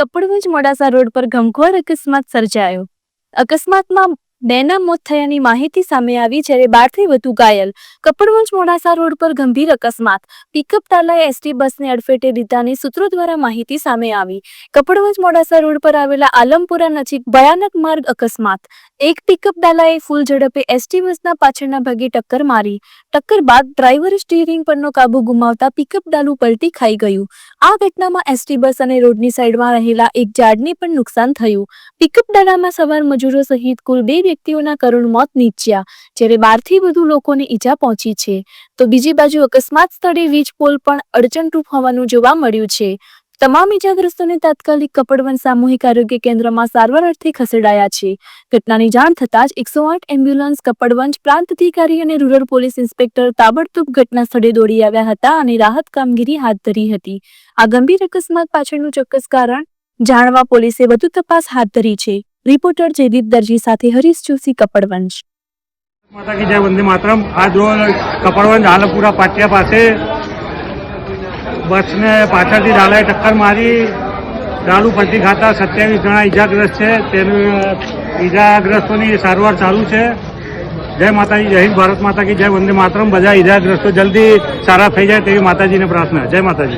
Kapadvanj Modasa road પર ગમખોર અકસ્માત સર્જાયો. અકસ્માતમાં બેના મોત થયાની માહિતી સામે આવી જ્યારે બારથી વધુ ઘાયલ કપડવંજ મોડાસા રોડ પર ગંભીર અકસ્માત. પિકઅપ ટાલાએ એસટી બસને અડફેટે લીધાની સૂત્રો દ્વારા માહિતી સામે આવી. કપડવંજ મોડાસા રોડ પર આવેલા આલમપુરા નજીક ભયાનક માર્ગ અકસ્માત. એક પિકઅપ ડાલાએ ફૂલ ઝડપે એસટી બસના પાછળના ભાગે ટક્કર મારી. ટક્કર બાદ ડ્રાઈવર સ્ટીરિંગ પરનો કાબુ ગુમાવતા પિકઅપ ડાલું પલટી ખાઈ ગયું. આ ઘટનામાં એસટી બસ અને રોડની સાઈડમાં રહેલા એક ઝાડને પણ નુકસાન થયું. પિકઅપ ડાલામાં સવાર મજૂરો સહિત કુલ બે વ્યક્તિઓના કરુણ મોત નીપજ્યા જ્યારે બારથી વધુ લોકોને ઈજા પહોંચી છે. તો બીજી બાજુ અકસ્માત સ્થળે વીજ પોલ પણ અડચણરૂપ હોવાનું જોવા મળ્યું છે. તમામ ઈજાગ્રસ્તોને તાત્કાલિક કપડવન સામૂહિક આરોગ્ય કેન્દ્રમાં સારવાર અર્થે ખસેડાયા છે. ઘટનાની જાણ થતાં જ એકસો આઠ એમ્બ્યુલન્સ, કપડવંજ પ્રાંત અધિકારી અને રૂરલ પોલીસ ઇન્સ્પેક્ટર તાબડતોબ ઘટના સ્થળે દોડી આવ્યા હતા અને રાહત કામગીરી હાથ ધરી હતી. આ ગંભીર અકસ્માત પાછળનું ચોક્કસ કારણ જાણવા પોલીસે વધુ તપાસ હાથ ધરી છે. રિપોર્ટર જયદીપ દરજી સાથે હરીશ જોશી કપડવંશ. માતા કી જય વંદે માતરમ. આ જો કપડવંજ આલમપુરા પાટિયા પાસે બસને પાછળથી ડાલાએ ટક્કર મારી ડાલુ પલટી ખાતા સત્યાવીસ જણા ઈજાગ્રસ્ત છે. તેનું ઈજાગ્રસ્તોની સારવાર ચાલુ છે. જય માતાજી, જય હિન્દ, ભારત માતા કી જય. વંદે માતરમ. બધા ઈજાગ્રસ્તો જલ્દી સારા થઈ જાય તેવી માતાજીને પ્રાર્થના. જય માતાજી.